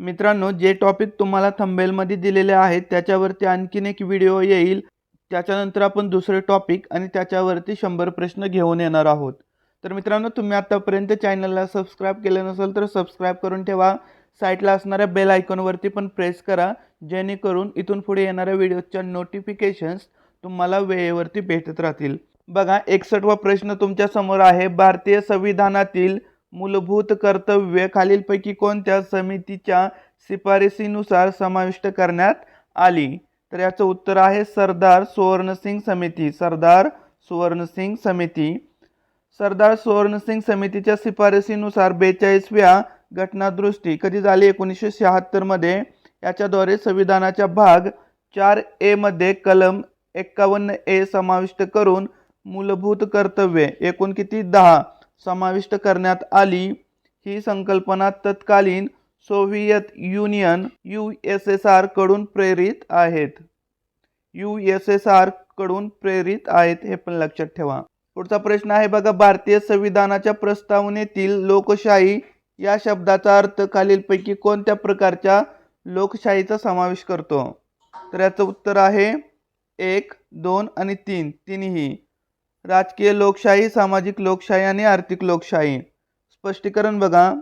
मित्रांनो जे टॉपिक तुम्हाला थंबेलमध्ये दिलेले आहेत त्याच्यावरती आणखीन एक व्हिडिओ येईल. त्याच्यानंतर आपण दुसरे टॉपिक आणि त्याच्यावरती शंभर प्रश्न घेऊन येणार आहोत. तर मित्रांनो तुम्ही आत्तापर्यंत चॅनलला सबस्क्राईब केलं नसेल तर सबस्क्राईब करून ठेवा. साईटला असणाऱ्या बेल आयकॉनवरती पण प्रेस करा. जेणेकरून इथून पुढे येणाऱ्या व्हिडिओच्या नोटिफिकेशन्स तुम्हाला वेळेवरती भेटत राहतील. बघा एकसठवा प्रश्न तुमच्यासमोर आहे. भारतीय संविधानातील मूलभूत कर्तव्य खालीलपैकी कोणत्या समितीच्या शिफारसीनुसार समाविष्ट करण्यात आली? तर याचं उत्तर आहे सरदार सुवर्णसिंग समिती. सरदार सुवर्णसिंग समिती. सरदार सुवर्णसिंग समितीच्या शिफारसीनुसार बेचाळीसव्या घटनादृष्टी कधी झाली? एकोणीसशे शहात्तरमध्ये याच्याद्वारे संविधानाच्या भाग चार एमध्ये कलम एक्कावन्न ए समाविष्ट करून मूलभूत कर्तव्ये. एकूण किती? दहा. समाविष्ट करण्यात आली. ही संकल्पना तत्कालीन Soviet Union U S S आरकडून प्रेरित आहेत. यू एस एस आरकडून प्रेरित आहेत हे पण लक्षात ठेवा. पुढचा प्रश्न आहे बघा भारतीय संविधानाच्या प्रस्तावनेतील लोकशाही या शब्दाचा अर्थ खालीलपैकी कोणत्या प्रकारच्या लोकशाहीचा समावेश करतो? तर याचं उत्तर आहे एक दोन आणि तीन. तिन्ही. राजकीय लोकशाही सामाजिक लोकशाही आणि आर्थिक लोकशाही. स्पष्टीकरण बघा.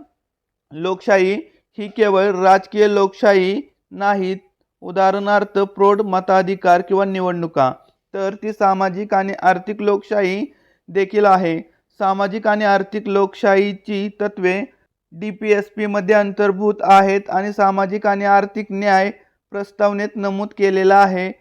लोकशाही ही केवळ राजकीय लोकशाही नाहीत. उदाहरणार्थ प्रौढ मताधिकार किंवा निवडणुका. तर ती सामाजिक आणि आर्थिक लोकशाही देखील आहे. सामाजिक आणि आर्थिक लोकशाहीची तत्वे डी पी एस पीमध्ये अंतर्भूत आहेत आणि सामाजिक आणि आर्थिक न्याय प्रस्तावनेत नमूद केलेला आहे.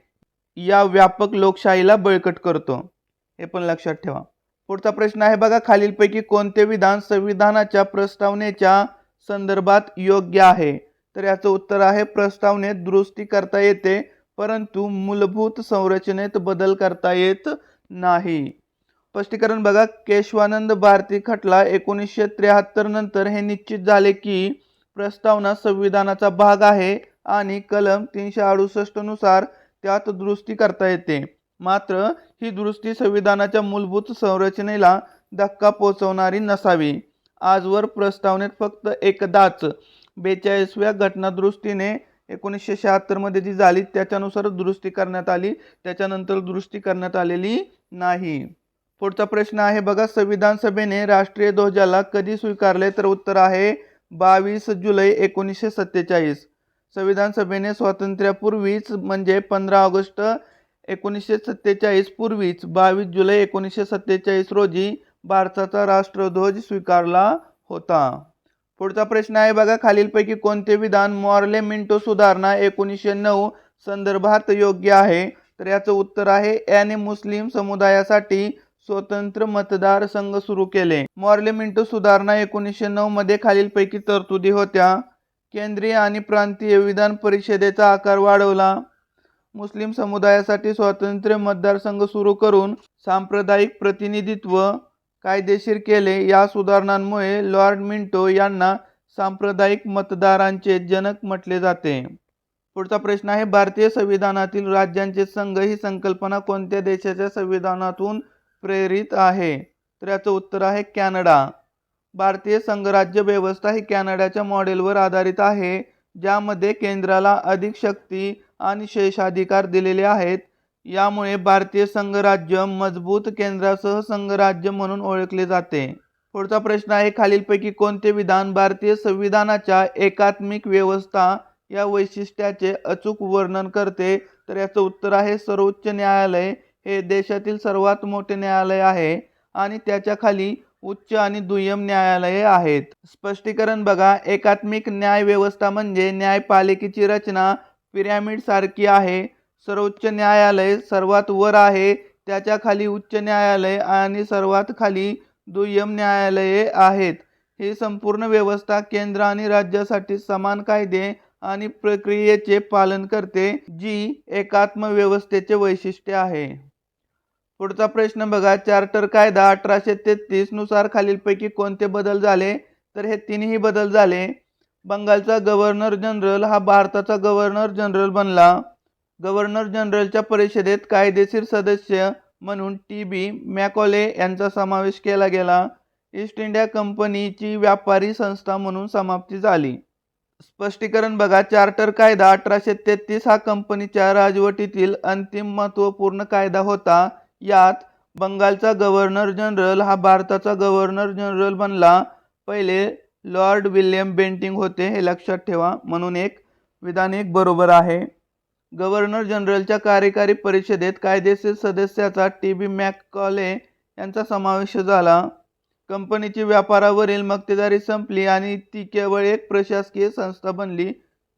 या व्यापक लोकशाहीला बळकट करतो. हे पण लक्षात ठेवा. पुढचा प्रश्न आहे बघा खालीलपैकी कोणते विधान संविधानाच्या प्रस्तावनेच्या संदर्भात योग्य आहे? तर याचं उत्तर आहे प्रस्तावनेत दुरुस्ती करता येते परंतु मूलभूत संरचनेत बदल करता येत नाही. स्पष्टीकरण बघा केशवानंद भारती खटला एकोणीसशे त्र्याहत्तर नंतर हे निश्चित झाले की प्रस्तावना संविधानाचा भाग आहे आणि कलम तीनशे अडुसष्टनुसार त्यात दुरुस्ती करता येते. मात्र ही दुरुस्ती संविधानाच्या मूलभूत संरचनेला धक्का पोचवणारी नसावी. आजवर प्रस्तावनेत फक्त एकदाच बेचाळीसव्या घटनादुरुस्तीने एकोणीसशे शहात्तरमध्ये जी झाली त्याच्यानुसार दुरुस्ती करण्यात आली त्याच्यानंतर दुरुस्ती करण्यात आलेली नाही. पुढचा प्रश्न आहे बघा संविधान सभेने राष्ट्रीय ध्वजाला कधी स्वीकारले तर उत्तर आहे बावीस जुलै एकोणीसशे सत्तेचाळीस. संविधान सभेने स्वातंत्र्यापूर्वीच म्हणजे पंधरा ऑगस्ट एकोणीसशे सत्तेचाळीस पूर्वीच बावीस जुलै एकोणीसशे सत्तेचाळीस रोजी भारताचा राष्ट्रध्वज स्वीकारला होता. पुढचा प्रश्न आहे बघा खालीलपैकी कोणते विधान मॉर्ले मिंटो सुधारणा एकोणीसशे नऊ संदर्भात योग्य आहे? तर याचं उत्तर आहे याने मुस्लिम समुदायासाठी स्वतंत्र मतदार संघ सुरू केले. मॉर्ले मिंटो सुधारणा एकोणीसशे नऊ मध्ये खालीलपैकी तरतुदी होत्या. केंद्रीय आणि प्रांतीय विधान परिषदेचा आकार वाढवला. मुस्लिम समुदायासाठी स्वातंत्र्य मतदारसंघ सुरू करून सांप्रदायिक प्रतिनिधित्व कायदेशीर केले. या सुधारणांमुळे लॉर्ड मिंटो यांना सांप्रदायिक मतदारांचे जनक म्हटले जाते. पुढचा प्रश्न आहे भारतीय संविधानातील राज्यांचे संघ ही संकल्पना कोणत्या देशाच्या संविधानातून प्रेरित आहे? तर याचं उत्तर आहे कॅनडा. भारतीय संघराज्य व्यवस्था ही कॅनडाच्या मॉडेलवर आधारित आहे ज्यामध्ये केंद्राला अधिक शक्ती आणि शेषाधिकार दिलेले आहेत. यामुळे भारतीय संघराज्य मजबूत केंद्रासह संघराज्य म्हणून ओळखले जाते. पुढचा प्रश्न आहे खालीलपैकी कोणते विधान भारतीय संविधानाच्या एकात्मिक व्यवस्था या वैशिष्ट्याचे अचूक वर्णन करते? तर याचं उत्तर आहे सर्वोच्च न्यायालय हे देशातील सर्वात मोठे न्यायालय आहे आणि त्याच्याखाली उच्च आणि दुय्यम न्यायालये आहेत. स्पष्टीकरण बघा एकात्मिक न्याय व्यवस्था म्हणजे न्यायपालिकेची रचना पिरॅमिडसारखी आहे. सर्वोच्च न्यायालय सर्वात वर आहे. त्याच्याखाली उच्च न्यायालय आणि सर्वात खाली दुय्यम न्यायालये आहेत. ही संपूर्ण व्यवस्था केंद्र आणि राज्यासाठी समान कायदे आणि प्रक्रियेचे पालन करते जी एकात्म व्यवस्थेचे वैशिष्ट्य आहे. पुढचा प्रश्न बघा. चार्टर कायदा अठराशे तेहतीसनुसार खालीलपैकी कोणते बदल झाले? तर हे तीनही बदल झाले. बंगालचा गव्हर्नर जनरल हा भारताचा गव्हर्नर जनरल बनला. गव्हर्नर जनरलच्या परिषदेत कायदेशीर सदस्य म्हणून टी बी मॅकॉले यांचा समावेश केला गेला. ईस्ट इंडिया कंपनीची व्यापारी संस्था म्हणून समाप्ती झाली. स्पष्टीकरण बघा चार्टर कायदा अठराशे तेहतीस हा कंपनीच्या राजवटीतील अंतिम महत्त्वपूर्ण कायदा होता. यात बंगालचा गव्हर्नर जनरल हा भारताचा गव्हर्नर जनरल बनला. पहिले लॉर्ड विल्यम बेंटिंग होते हे लक्षात ठेवा. म्हणून एक विधान एक बरोबर आहे. गव्हर्नर जनरलच्या कार्यकारी परिषदेत कायदेशीर सदस्याचा टी बी मॅककॉले यांचा समावेश झाला. कंपनीची व्यापारावरील मक्तेदारी संपली आणि ती केवळ एक प्रशासकीय संस्था बनली.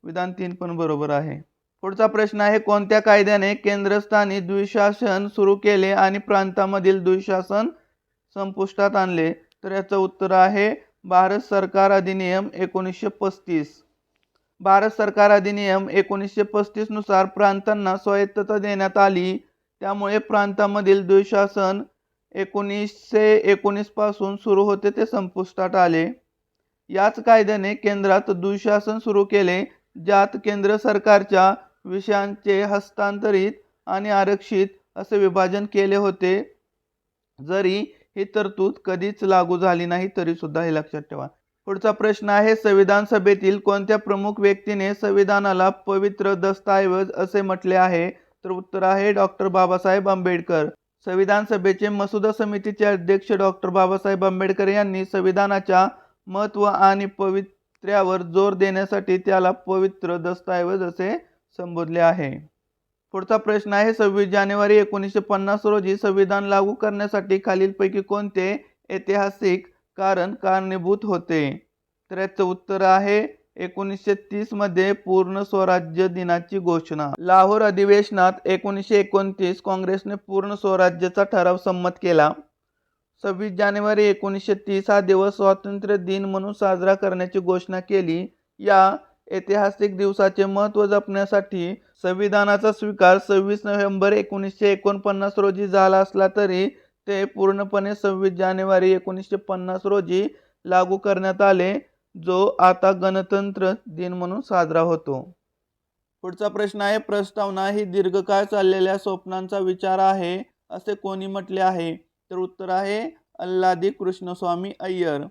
विधान तीन पण बरोबर आहे. पुढचा प्रश्न आहे कोणत्या कायद्याने केंद्रस्थानी द्विशासन सुरू केले आणि प्रांतामधील द्विशासन संपुष्टात आणले? तर याचं उत्तर आहे भारत सरकार अधिनियम एकोणीसशे पस्तीस. भारत सरकार अधिनियम एकोणीसशे पस्तीसनुसार प्रांतांना स्वायत्तता देण्यात आली. त्यामुळे प्रांतामधील द्विशासन एकोणीसशे एकोणीसपासून सुरू होते ते संपुष्टात आले. याच कायद्याने केंद्रात दुशासन सुरू केले ज्यात केंद्र सरकारच्या विषयांचे हस्तांतरित आणि आरक्षित असे विभाजन केले होते. जरी ही तरतूद कधीच लागू झाली नाही तरी सुद्धा हे लक्षात ठेवा. पुढचा प्रश्न आहे संविधान सभेतील कोणत्या प्रमुख व्यक्तीने संविधानाला पवित्र दस्तऐवज असे म्हटले आहे? तर उत्तर आहे डॉक्टर बाबासाहेब आंबेडकर. संविधान सभेचे मसुदा समितीचे अध्यक्ष डॉक्टर बाबासाहेब आंबेडकर यांनी संविधानाच्या महत्त्व आणि पवित्र्यावर जोर देण्यासाठी त्याला पवित्र दस्तऐवज असे संबोधले आहे. पुढचा प्रश्न आहे सव्वीस जानेवारी एकोणीसशे पन्नास रोजी संविधान लागू करण्यासाठी खालीलपैकी कोणते ऐतिहासिक कारण कारणीभूत होते? तर याचं उत्तर आहे एकोणीसशे तीसमध्ये पूर्ण स्वराज्य दिनाची घोषणा. लाहोर अधिवेशनात एकोणीसशे एकोणतीस काँग्रेसने पूर्ण स्वराज्याचा ठराव संमत केला. सव्वीस जानेवारी एकोणीसशे तीस हा दिवस स्वातंत्र्य दिन म्हणून साजरा करण्याची घोषणा केली. या ऐतिहासिक दिवसाचे महत्त्व जपण्यासाठी संविधानाचा स्वीकार सव्वीस नोव्हेंबर एकोणीसशे एकोणपन्नास रोजी झाला असला तरी ते पूर्णपणे सव्वीस जानेवारी एकोणीसशे पन्नास रोजी लागू करण्यात आले जो आता गणतंत्र दिन म्हणून साजरा होतो. पुढचा प्रश्न आहे प्रस्तावना ही दीर्घकाळ चाललेल्या स्वप्नांचा विचार आहे असे कोणी म्हटले आहे? तर उत्तर आहे अल्लादी कृष्णस्वामी अय्यर.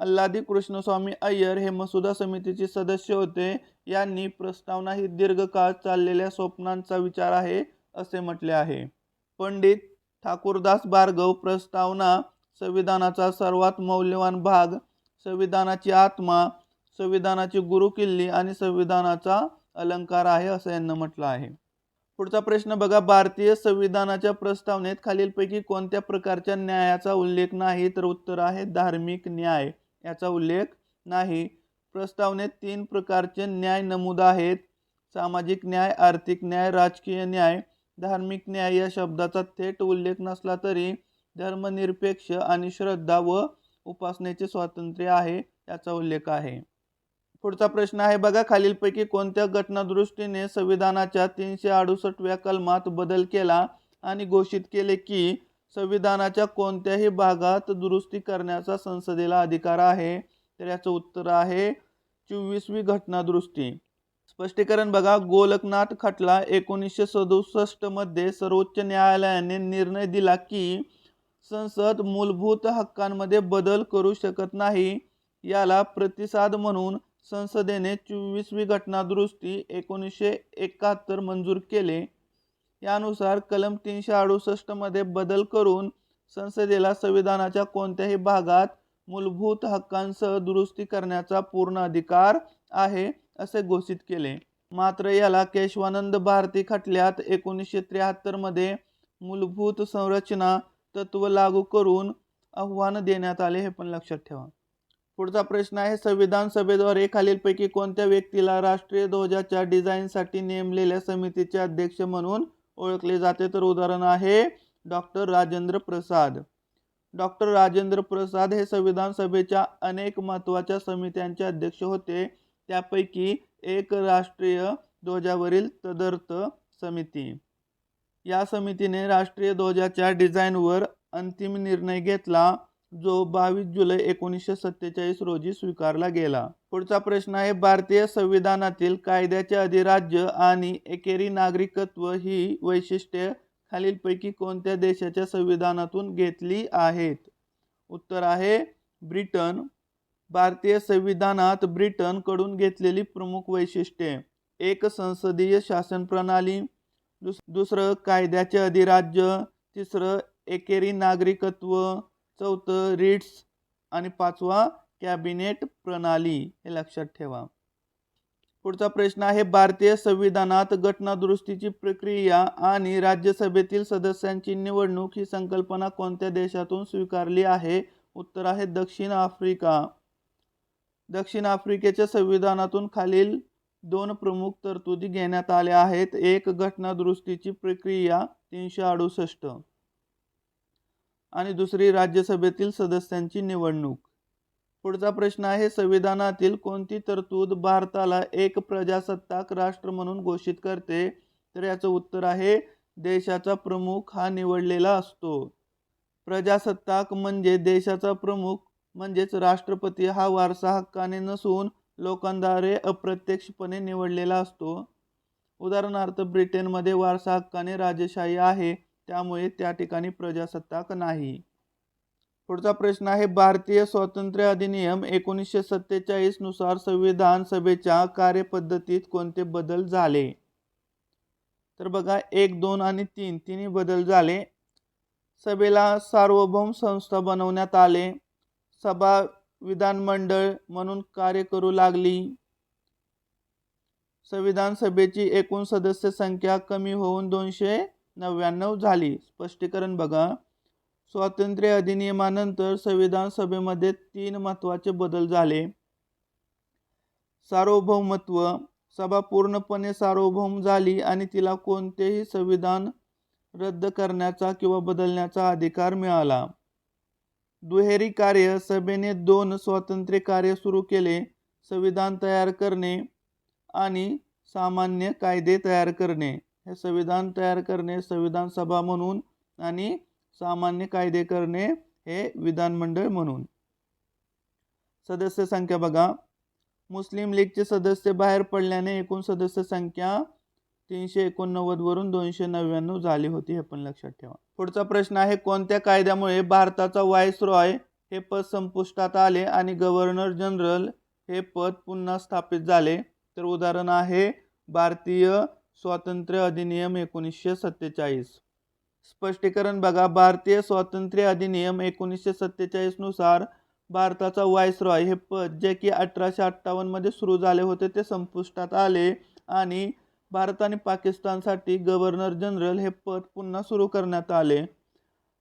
अल्लादी कृष्णस्वामी अय्यर हे मसुदा समितीचे सदस्य होते. यांनी प्रस्तावना ही दीर्घकाळ चाललेल्या स्वप्नांचा विचार आहे असे म्हटले आहे. पंडित ठाकूरदास भार्गव प्रस्तावना संविधानाचा सर्वात मौल्यवान भाग संविधानाची आत्मा संविधानाची गुरुकिल्ली आणि संविधानाचा अलंकार आहे असं यांना म्हटलं आहे. पुढचा प्रश्न बघा. भारतीय संविधानाच्या प्रस्तावनेत खालीलपैकी कोणत्या प्रकारच्या न्यायाचा उल्लेख नाही तर उत्तर आहे धार्मिक न्याय. याचा उल्लेख नाही. प्रस्तावनेत तीन प्रकारचे न्याय नमूद आहेत. सामाजिक न्याय आर्थिक न्याय राजकीय न्याय धार्मिक न्याय या शब्दाचा थेट उल्लेख नसला तरी धर्मनिरपेक्ष आणि श्रद्धा व उपासनेचे स्वातंत्र्य आहे याचा उल्लेख आहे. पुढचा प्रश्न आहे बघा खालीलपैकी कोणत्या घटनादृष्टीने संविधानाच्या तीनशे अडुसष्टव्या कलमात बदल केला आणि घोषित केले की संविधानाच्या कोणत्याही भागात दुरुस्ती करण्याचा संसदेला अधिकार आहे. तर याचं उत्तर आहे चोवीसवी घटनादुरुस्ती. स्पष्टीकरण बघा गोलकनाथ खटला एकोणीसशे सदुसष्टमध्ये सर्वोच्च न्यायालयाने निर्णय दिला की संसद मूलभूत हक्कांमध्ये बदल करू शकत नाही. याला प्रतिसाद म्हणून संसदेने चोवीसवी घटनादुरुस्ती एकोणीसशे एकाहत्तर मंजूर केले. यानुसार कलम तीनशे अडुसष्टमध्ये बदल करून संसदेला संविधानाच्या कोणत्याही भागात मूलभूत हक्कांसह दुरुस्ती करण्याचा पूर्ण अधिकार आहे असे घोषित केले. मात्र याला केशवानंद भारती खटल्यात एकोणीसशे त्र्याहत्तरमध्ये मूलभूत संरचना तत्व लागू करून आव्हान देण्यात आले हे पण लक्षात ठेवा. पुढचा प्रश्न आहे संविधान सभेद्वारे खालीलपैकी कोणत्या व्यक्तीला राष्ट्रीय ध्वजाच्या डिझाईनसाठी नेमलेल्या समितीचे अध्यक्ष म्हणून ओळखले जाते तर उदाहरण आहे डॉक्टर राजेंद्र प्रसाद. डॉक्टर राजेंद्र प्रसाद हे संविधान सभेच्या अनेक महत्त्वाच्या समित्यांचे अध्यक्ष होते. त्यापैकी एक राष्ट्रीय ध्वजावरील तदर्थ समिती. या समितीने राष्ट्रीय ध्वजाच्या डिझाईनवर अंतिम निर्णय घेतला. जो बावीस जुलै एकोणीसशे सत्तेचाळीस रोजी स्वीकारला गेला. पुढचा प्रश्न आहे भारतीय संविधानातील कायद्याचे अधिराज्य आणि एकेरी नागरिकत्व ही वैशिष्ट्ये खालीलपैकी कोणत्या देशाच्या संविधानातून घेतली आहेत? उत्तर आहे ब्रिटन. भारतीय संविधानात ब्रिटनकडून घेतलेली प्रमुख वैशिष्ट्ये. एक संसदीय शासन प्रणाली दुस दुसरं कायद्याचे अधिराज्य तिसरं एकेरी नागरिकत्व चौथं रिट्स आणि पाचवा कॅबिनेट प्रणाली हे लक्षात ठेवा. पुढचा प्रश्न आहे भारतीय संविधानात घटनादुरुस्तीची प्रक्रिया आणि राज्यसभेतील सदस्यांची निवडणूक ही संकल्पना कोणत्या देशातून स्वीकारली आहे? उत्तर आहे दक्षिण आफ्रिका. दक्षिण आफ्रिकेच्या संविधानातून खालील दोन प्रमुख तरतुदी घेण्यात आल्या आहेत. एक घटनादुरुस्तीची प्रक्रिया तीनशे अडुसष्ट. आणि दुसरी राज्यसभेतील सदस्यांची निवडणूक. पुढचा प्रश्न आहे संविधानातील कोणती तरतूद भारताला एक प्रजासत्ताक राष्ट्र म्हणून घोषित करते? तर याचं उत्तर आहे देशाचा प्रमुख हा निवडलेला असतो. प्रजासत्ताक म्हणजे देशाचा प्रमुख म्हणजेच राष्ट्रपती हा वारसा हक्काने नसून लोकांद्वारे अप्रत्यक्षपणे निवडलेला असतो. उदाहरणार्थ ब्रिटनमध्ये वारसा हक्काने राजेशाही आहे. त्यामुळे त्या ठिकाणी प्रजासत्ताक नाही. पुढचा प्रश्न आहे भारतीय स्वातंत्र्य अधिनियम एकोणीसशे सत्तेचाळीसनुसार संविधान सभेच्या कार्यपद्धतीत कोणते बदल झाले? तर बघा एक दोन आणि तीन तिन्ही बदल झाले. सभेला सार्वभौम संस्था बनवण्यात आले. सभा विधानमंडळ म्हणून कार्य करू लागली. संविधान सभेची एकूण सदस्य संख्या कमी होऊन दोनशे नव्याण्णव झाली. स्पष्टीकरण बघा. स्वातंत्र्य अधिनियमानंतर संविधान सभेमध्ये तीन महत्त्वाचे बदल झाले. सार्वभौमत्व. सभा पूर्णपणे सार्वभौम झाली आणि तिला कोणतेही संविधान रद्द करण्याचा किंवा बदलण्याचा अधिकार मिळाला. दुहेरी कार्य. सभेने दोन स्वातंत्र्य कार्य सुरू केले. संविधान तयार करणे आणि सामान्य कायदे तयार करणे. हे संविधान तयार करणे संविधान सभा म्हणून आणि सामान्य कायदे करणे हे विधानमंडळ म्हणून. सदस्य संख्या बघा. मुस्लिम लीगचे सदस्य बाहेर पडल्याने एकूण सदस्य संख्या तीनशे एकोणनव्वदवरून दोनशे नव्याण्णव झाली होती हे पण लक्षात ठेवा. पुढचा प्रश्न आहे कोणत्या कायद्यामुळे भारताचा व्हाईसरॉय हे पद संपुष्टात आले आणि गव्हर्नर जनरल हे पद पुन्हा स्थापित झाले? तर उदाहरण आहे भारतीय स्वातंत्र्य अधिनियम एकोणीसशे सत्तेचाळीस. स्पष्टीकरण बघा भारतीय स्वातंत्र्य अधिनियम एकोणीसशे सत्तेचाळीसनुसार भारताचा व्हाईसरॉय हे पद जे की अठराशे अठ्ठावन्नमध्ये सुरू झाले होते ते संपुष्टात आले आणि भारत आणि पाकिस्तानसाठी गव्हर्नर जनरल हे पद पुन्हा सुरू करण्यात आले.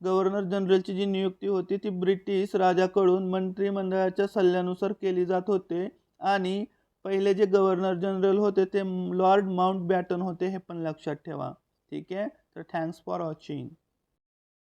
गव्हर्नर जनरलची जी नियुक्ती होती ती ब्रिटिश राजाकडून मंत्रिमंडळाच्या सल्ल्यानुसार केली जात होते आणि पहिले जे गव्हर्नर जनरल होते ते लॉर्ड माउंट बॅटन होते हे पण लक्षात ठेवा. ठीक आहे? तर थँक्स फॉर वॉचिंग.